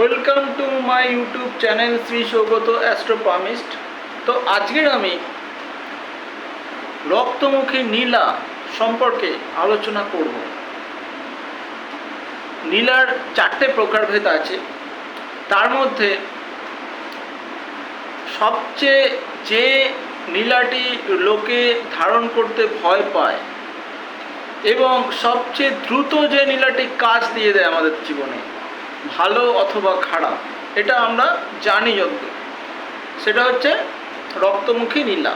Welcome to my YouTube channel Shri Saugata astropalmist. তো আজকের আমি রক্তমুখী নীলা সম্পর্কে আলোচনা করব। নীলার চারটে প্রকারভেদ আছে। তার মধ্যে সবচেয়ে যে নীলাটি লোকে ধারণ করতে ভয় পায় এবং সবচেয়ে দ্রুত যে নীলাটি কাজ দিয়ে দেয় আমাদের জীবনে ভালো অথবা খারাপ, এটা আমরা জানি যত সেটা হচ্ছে রক্তমুখী নীলা।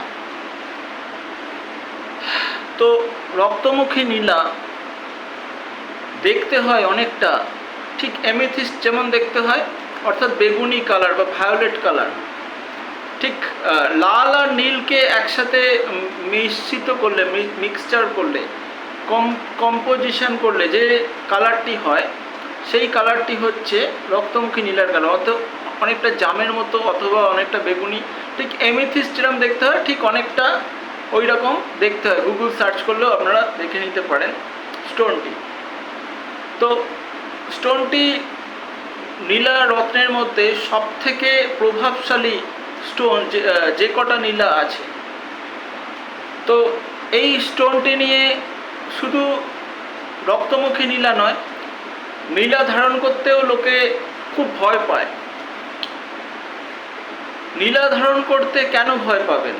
তো রক্তমুখী নীলা দেখতে হয় অনেকটা, ঠিক এমিথিস্ট যেমন দেখতে হয়, অর্থাৎ বেগুনি কালার বা ভায়োলেট কালার ঠিক লাল আর নীলকে একসাথে মিশ্রিত করলে মিক্সচার করলে কম কম্পোজিশন করলে যে কালারটি হয় সেই কালারটি হচ্ছে রক্তমুখী নীলার কালার। অত অনেকটা জামের মতো অথবা অনেকটা বেগুনি। ঠিক এমিথিস যেরকম দেখতে হয়, ঠিক অনেকটা ওই রকম দেখতে হয়। গুগল সার্চ করলেও আপনারা দেখে নিতে পারেন স্টোনটি তো স্টোনটি নীলা রত্নের মধ্যে সব থেকে প্রভাবশালী স্টোন যে কটা নীলা আছে। তো এই স্টোনটি নিয়ে শুধু রক্তমুখী নীলা নয় নীলা ধারণ করতেও লোকে খুব ভয় পায়। নীলা ধারণ করতে কেন ভয় পাবেন?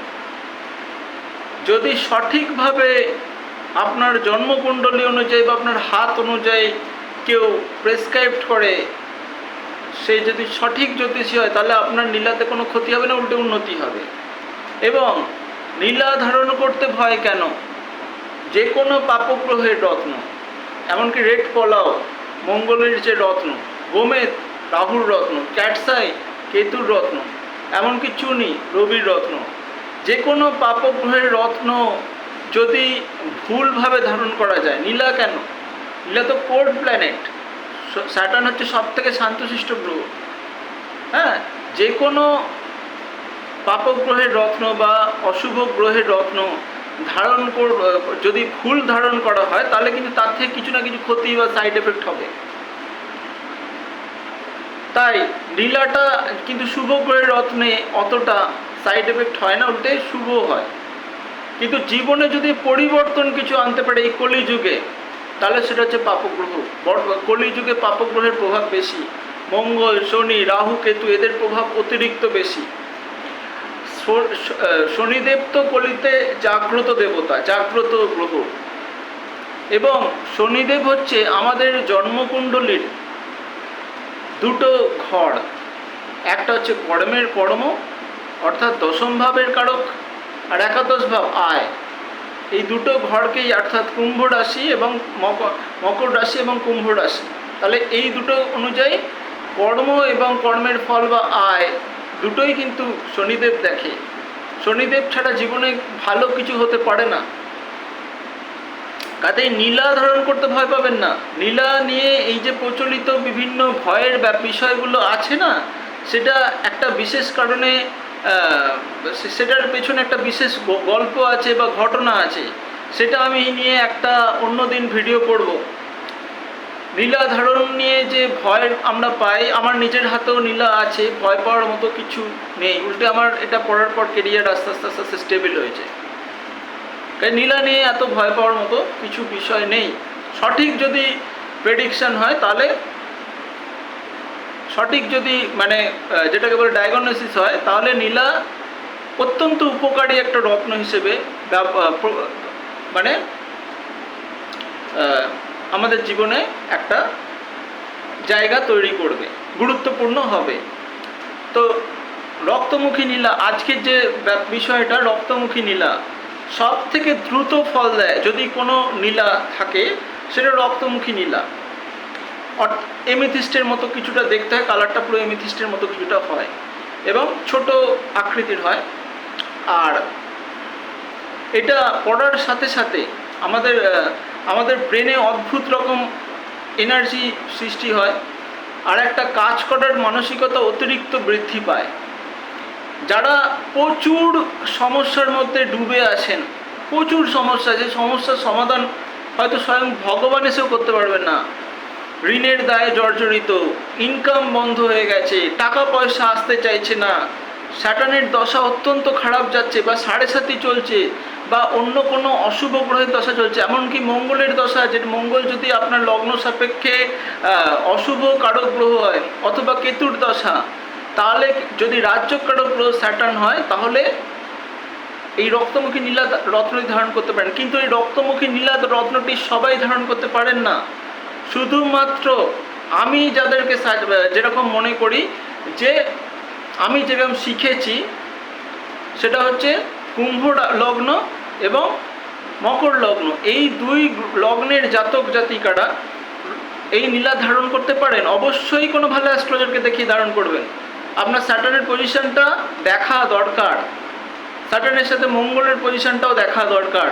যদি সঠিকভাবে আপনার জন্মকুণ্ডলী অনুযায়ী বা আপনার হাত অনুযায়ী কেউ প্রেসক্রাইবড করে, সে যদি সঠিক জ্যোতিষী হয়, তাহলে আপনার নীলাতে কোনো ক্ষতি হবে না, উল্টে উন্নতি হবে। এবং নীলা ধারণ করতে ভয় কেন? যে কোনো পাপগ্রহের রত্ন, এমনকি রেড পলাও মঙ্গলের যে রত্ন, গোমেদ, রাহুর রত্ন, ক্যাটসাই, কেতুর রত্ন, এমনকি চুনি, রবির রত্ন। যে কোনো পাপগ্রহের রত্ন যদি ভুলভাবে ধারণ করা যায় নীলা কেন? নীলা তো কোর্ট প্ল্যানেট। স্যাটার্ন হচ্ছে সব থেকে শান্তশিষ্ট গ্রহ। হ্যাঁ যে কোনো পাপগ্রহের রত্ন বা অশুভ গ্রহের রত্ন ধারণ কর, যদি ভুল ধারণ করা হয়, তাহলে কিন্তু তার থেকে কিছু না কিছু ক্ষতি বা সাইড এফেক্ট হবে। তাই লীলাটা কিন্তু শুভ গ্রহের রত্নে অতটা সাইড এফেক্ট হয় না উল্টে শুভ হয়। কিন্তু জীবনে যদি পরিবর্তন কিছু আনতে পারে এই কলিযুগে, তাহলে সেটা হচ্ছে পাপগ্রহ। কলিযুগে পাপগ্রহের প্রভাব বেশি। মঙ্গল, শনি, রাহু, কেতু, এদের প্রভাব অতিরিক্ত বেশি। শনিদেব তো কলিতে জাগ্রত দেবতা, জাগ্রত গ্রহ এবং শনিদেব হচ্ছে আমাদের জন্মকুণ্ডলীর দুটো ঘর। একটা হচ্ছে কর্মের কর্ম, অর্থাৎ দশম ভাবের কারক আর একাদশ ভাব আয়। এই দুটো ঘরকেই অর্থাৎ কুম্ভ রাশি এবং মকর মকর রাশি এবং কুম্ভ রাশি। তাহলে এই দুটো অনুযায়ী কর্ম এবং কর্মের ফল বা আয় দুটোই কিন্তু শনিদেব দেখে। শনিদেব ছাড়া জীবনে ভালো কিছু হতে পারে না। কাজেই নীলা ধারণ করতে ভয় পাবেন না। নীলা নিয়ে এই যে প্রচলিত বিভিন্ন ভয়ের বিষয়গুলো আছে না, সেটা একটা বিশেষ কারণে সেটার পেছনে একটা বিশেষ গল্প আছে বা ঘটনা আছে। সেটা আমি নিয়ে একটা অন্য দিন ভিডিও করব। নীলা ধারণ নিয়ে যে ভয় আমরা পাই, আমার নিজের হাতেও নীলা আছে, ভয় পাওয়ার মতো কিছু নেই। উল্টে আমার এটা পড়ার পর কেরিয়ার আস্তে আস্তে আস্তে আস্তে স্টেবল হয়েছে। তাই নীলা নিয়ে এত ভয় পাওয়ার মতো কিছু বিষয় নেই। সঠিক যদি প্রেডিকশন হয়, তাহলে সঠিক যদি মানে যেটাকে বলে ডায়াগনোসিস হয়, তাহলে নীলা অত্যন্ত উপকারী একটা রত্ন হিসেবে মানে আমাদের জীবনে একটা জায়গা তৈরি করবে, গুরুত্বপূর্ণ হবে। তো রক্তমুখী নীলা, আজকের যে বিষয়টা, রক্তমুখী নীলা সব থেকে দ্রুত ফল দেয় যদি কোনো নীলা থাকে, সেটা রক্তমুখী নীলা। এমিথিস্টের মতো কিছুটা দেখতে হয়, কালারটা পুরো এমিথিস্টের মতো কিছুটা হয় এবং ছোট আকৃতির হয়। আর এটা পড়ার সাথে সাথে আমাদের আমাদের ব্রেনে অদ্ভুত রকম এনার্জি সৃষ্টি হয় আর একটা কাজ করার মানসিকতা অতিরিক্ত বৃদ্ধি পায়। যারা প্রচুর সমস্যার মধ্যে ডুবে আছেন, প্রচুর সমস্যা যে সমস্যার সমাধান হয়তো স্বয়ং ভগবান এসেও করতে পারবেন না। ঋণের দায়ে জর্জরিত ইনকাম বন্ধ হয়ে গেছে, টাকা পয়সা আসতে চাইছে না, স্যাটানের দশা অত্যন্ত খারাপ যাচ্ছে বা সাড়ে সাতি চলছে বা অন্য কোনো অশুভ গ্রহের দশা চলছে, এমনকি মঙ্গলের দশা, যে মঙ্গল যদি আপনার লগ্ন সাপেক্ষে অশুভ কারক গ্রহ হয় অথবা কেতুর দশা, তাহলে যদি রাজ্য কারক গ্রহ স্যাটার্ন হয়, তাহলে এই রক্তমুখী নীলা রত্নটি ধারণ করতে পারেন। কিন্তু এই রক্তমুখী নীলা রত্নটি সবাই ধারণ করতে পারেন না। শুধুমাত্র আমি যাদেরকে যেরকম মনে করি, যে আমি যেরকম শিখেছি, সেটা হচ্ছে কুম্ভ লগ্ন এবং মকর লগ্ন। এই দুই লগ্নের জাতক জাতিকারা এই নীলা ধারণ করতে পারেন। অবশ্যই কোনো ভালো অ্যাস্ট্রোলজারকে দেখিয়ে ধারণ করবেন। আপনার স্যাটার্নের পজিশনটা দেখা দরকার। স্যাটার্নের সাথে মঙ্গলের পজিশনটাও দেখা দরকার।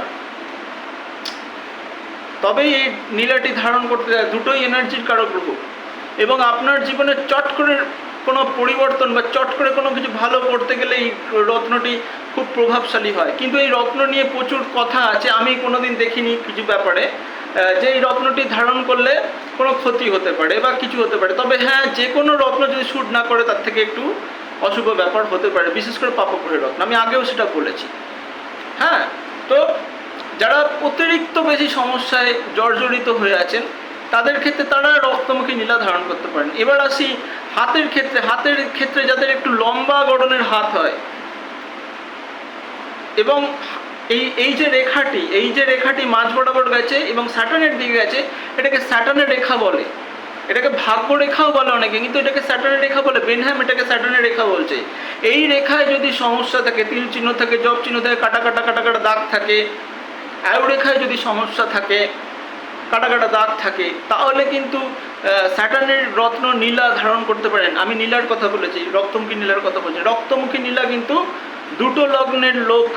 তবেই এই নীলাটি ধারণ করতে দুটোই এনার্জির কারক গ্রহ এবং আপনার জীবনে চট করে কোনো পরিবর্তন বা চট করে কোনো কিছু ভালো করতে গেলে এই রত্নটি খুব প্রভাবশালী হয়। কিন্তু এই রত্ন নিয়ে প্রচুর কথা আছে, আমি কোনোদিন দেখিনি কিছু ব্যাপারে। যে এই রত্নটি ধারণ করলে কোনো ক্ষতি হতে পারে বা কিছু হতে পারে। তবে হ্যাঁ যে কোনো রত্ন যদি শ্যুট না করে, তার থেকে একটু অশুভ ব্যাপার হতে পারে, বিশেষ করে পাপগ্রহের রত্ন। আমি আগেও সেটা বলেছি। হ্যাঁ তো যারা অতিরিক্ত বেশি সমস্যায় জর্জরিত হয়ে আছেন, তাদের ক্ষেত্রে তারা রক্তমুখী নীলা ধারণ করতে পারেন। এবার আসি হাতের ক্ষেত্রে হাতের ক্ষেত্রে যাদের একটু লম্বা গড়নের হাত হয়, এবং এই এই যে রেখাটি, এই যে রেখাটি মাঝ বরাবর গেছে এবং স্যাটার্নের দিকে গেছে, এটাকে স্যাটার্নের রেখা বলে। এটাকে ভাগ্য রেখাও বলে অনেকে, কিন্তু এটাকে স্যাটার্নের রেখা বলে। বেনহ্যাম এটাকে স্যাটার্নের রেখা বলছে। এই রেখায় যদি সমস্যা থাকে, তিল চিহ্ন থাকে, জব চিহ্ন থাকে, কাটা কাটা কাটা কাটা দাগ থাকে অ্যাও রেখায় যদি সমস্যা থাকে কাটা কাটা দাগ থাকে, তাহলে কিন্তু স্যাটার্নের রত্ন নীলা ধারণ করতে পারেন। আমি নীলার কথা বলেছি, রক্তমুখী নীলার কথা বলছি। রক্তমুখী নীলা কিন্তু দুটো লগ্নের লোক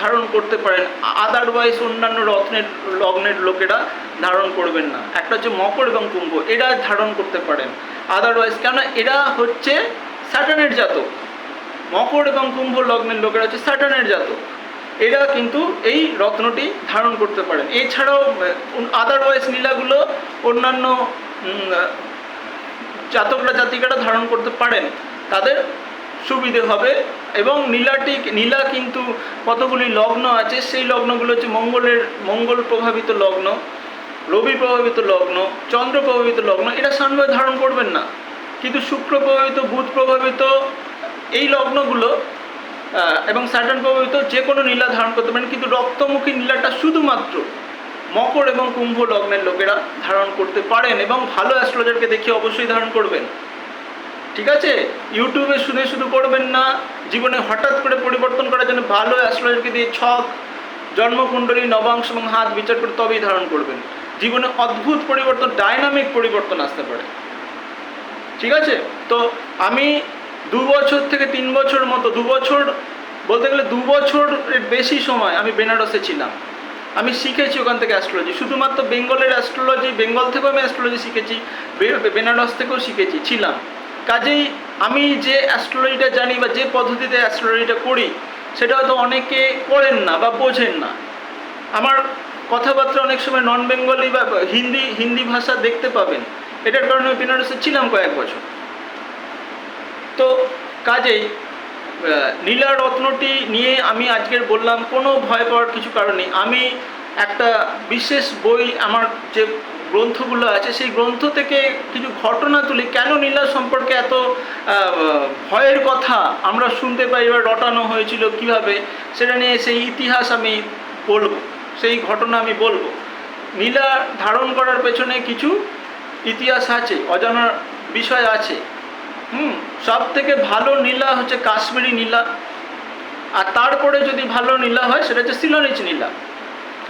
ধারণ করতে পারেন। আদারওয়াইজ অন্যান্য রত্নের, লগ্নের লোকেরা ধারণ করবেন না। একটা হচ্ছে মকর এবং কুম্ভ, এরা ধারণ করতে পারেন। আদারওয়াইজ কেন? এরা হচ্ছে স্যাটার্নের জাতক। মকর এবং কুম্ভ লগ্নের লোকেরা হচ্ছে স্যাটার্নের জাতক। এরা কিন্তু এই রত্নটি ধারণ করতে পারেন। এছাড়াও আদারওয়াইজ নীলাগুলো অন্যান্য জাতকরা জাতিকারা ধারণ করতে পারেন। তাদের সুবিধে হবে এবং নীলাটি, নীলা কিন্তু কতগুলি লগ্ন আছে, সেই লগ্নগুলো হচ্ছে মঙ্গলের, মঙ্গল প্রভাবিত লগ্ন, রবি প্রভাবিত লগ্ন, চন্দ্র প্রভাবিত লগ্ন এটা সানভাবে ধারণ করবেন না। কিন্তু শুক্র প্রভাবিত, বুধ প্রভাবিত, এই লগ্নগুলো এবং স্যাটার্ন প্রভাবিত যে কোনো নীলা ধারণ করতে পারেন, কিন্তু রক্তমুখী নীলাটা শুধুমাত্র মকর এবং কুম্ভ লগ্নের লোকেরা ধারণ করতে পারেন এবং ভালো অ্যাস্ট্রোলজারকে দেখে অবশ্যই ধারণ করবেন। ঠিক আছে? ইউটিউবে শুনে শুধু করবেন না, জীবনে হঠাৎ করে পরিবর্তন করার জন্য ভালো অ্যাস্ট্রোলজারকে দিয়ে ছক, জন্মকুণ্ডলী, নবাংশ এবং হাত বিচার করে তবেই ধারণ করবেন। জীবনে অদ্ভুত পরিবর্তন, ডাইনামিক পরিবর্তন আসতে পারে। ঠিক আছে? তো আমি দু বছর থেকে তিন বছর মতো, দু বছর বলতে গেলে দু বছরের বেশি সময় আমি বেনারসে ছিলাম। আমি শিখেছি ওখান থেকে অ্যাস্ট্রোলজি শুধুমাত্র বেঙ্গলের অ্যাস্ট্রোলজি বেঙ্গল থেকেও আমি অ্যাস্ট্রোলজি শিখেছি বেনারস থেকেও শিখেছি, ছিলাম। কাজেই আমি যে অ্যাস্ট্রোলজিটা জানি বা যে পদ্ধতিতে অ্যাস্ট্রোলজিটা করি, সেটা হয়তো অনেকে করেন না বা বোঝেন না। আমার কথাবার্তা অনেক সময় নন বেঙ্গলি বা হিন্দি হিন্দি ভাষা দেখতে পাবেন। এটার কারণে আমি বেনারসে ছিলাম কয়েক বছর। কাজেই আহ, নীলা রত্নটি নিয়ে আমি আজকের বললাম কোনো ভয় পাওয়ার কিছু কারণ নেই। আমি একটা বিশেষ বই আমার যে গ্রন্থগুলো আছে সেই গ্রন্থ থেকে কিছু ঘটনা তুলি। কেন নীলা সম্পর্কে এত ভয়ের কথা আমরা শুনতে পাই বা রটানো হয়েছিল কীভাবে সেটা নিয়ে সেই ইতিহাস আমি বলব সেই ঘটনা আমি বলব। নীলা ধারণ করার পেছনে কিছু ইতিহাস আছে অজানা বিষয় আছে। হুম সব থেকে ভালো নীলা হচ্ছে কাশ্মীরি নীলা। আর তারপরে যদি ভালো নীলা হয়, সেটা হচ্ছে সিলোনিচ নীলা।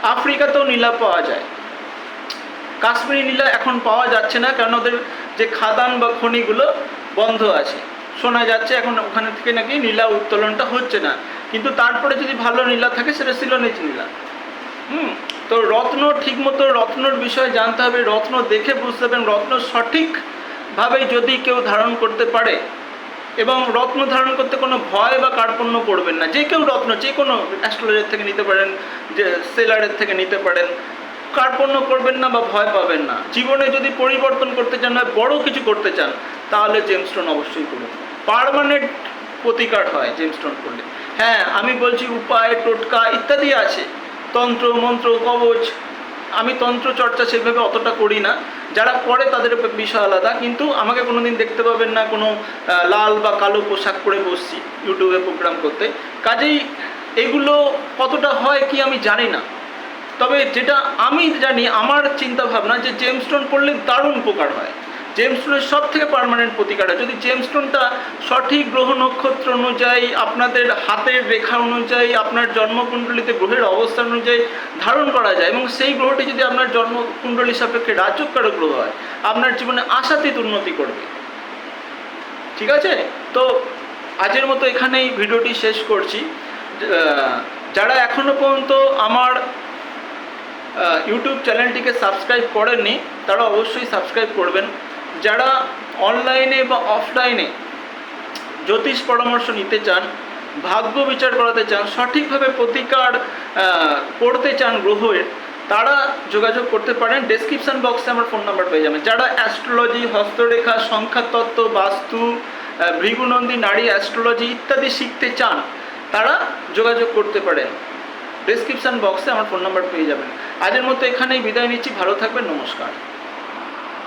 আফ্রিকাতেও নীলা পাওয়া যায়। কাশ্মীরি নীলা এখন পাওয়া যাচ্ছে না, কারণ ওদের যে খাদান বা খনিগুলো বন্ধ আছে। শোনা যাচ্ছে এখন ওখানে থেকে নাকি নীলা উত্তোলনটা হচ্ছে না। কিন্তু তারপরে যদি ভালো নীলা থাকে, সেটা সিলোনিচ নীলা। হুম, তো রত্ন ঠিকমতো রত্নর বিষয়ে জানতে হবে, রত্ন দেখে বুঝতে হবে, রত্ন সঠিকভাবে যদি কেউ ধারণ করতে পারে এবং রত্ন ধারণ করতে কোনো ভয় বা কার্পণ্য করবেন না, যে কেউ রত্ন, যে কোনো অ্যাস্ট্রোলজার থেকে নিতে পারেন, যে সেলারের থেকে নিতে পারেন, কার্পণ্য করবেন না বা ভয় পাবেন না। জীবনে যদি পরিবর্তন করতে চান বা বড় কিছু করতে চান, তাহলে জেমস্টোন অবশ্যই করুন। পার্মানেন্ট প্রতিকার হয় জেমস্টোন করলে। হ্যাঁ আমি বলছি উপায়, টোটকা ইত্যাদি আছে। তন্ত্র, মন্ত্র, কবচ, আমি তন্ত্র চর্চা সেভাবে অতটা করি না। যারা পরে তাদের বিষয় আলাদা, কিন্তু আমাকে কোনোদিন দেখতে পাবেন না, কোনো লাল বা কালো পোশাক পরে বসছি ইউটিউবে প্রোগ্রাম করতে। কাজেই এগুলো কতটা হয় কি আমি জানি না। তবে যেটা আমি জানি, আমার চিন্তা ভাবনা যে জেমস্টোন পড়লে দারুণ উপকার হয়। জেমস্টোনের সব থেকে পার্মানেন্ট প্রতিকার যদি জেমস্টোনটা সঠিক গ্রহ নক্ষত্র অনুযায়ী, আপনাদের হাতের রেখা অনুযায়ী, আপনার জন্মকুণ্ডলিতে গ্রহের অবস্থান অনুযায়ী ধারণ করা যায় এবং সেই গ্রহটি যদি আপনার জন্মকুণ্ডলী সাপেক্ষে রাজকারক গ্রহ হয়, আপনার জীবনে আশাতীত উন্নতি করবে। ঠিক আছে? তো আজের মতো এখানেই ভিডিওটি শেষ করছি। যারা এখনও পর্যন্ত আমার ইউটিউব চ্যানেলটিকে সাবস্ক্রাইব করেননি, তারা অবশ্যই সাবস্ক্রাইব করবেন। যারা অনলাইনে বা অফলাইনে জ্যোতিষ পরামর্শ নিতে চান, ভাগ্য বিচার করাতে চান, সঠিকভাবে প্রতিকার করতে চান গ্রহের, তারা যোগাযোগ করতে পারেন। ডেসক্রিপশন বক্সে আমার ফোন নাম্বার পেয়ে যাবেন। যারা অ্যাস্ট্রোলজি হস্তরেখা, সংখ্যাতত্ত্ব, বাস্তু ভৃগুনন্দী, নারী অ্যাস্ট্রোলজি ইত্যাদি শিখতে চান, তারা যোগাযোগ করতে পারেন। ডেসক্রিপশন বক্সে আমার ফোন নাম্বার পেয়ে যাবেন। আজের মতো এখানেই বিদায় নিচ্ছি। ভালো থাকবেন। নমস্কার।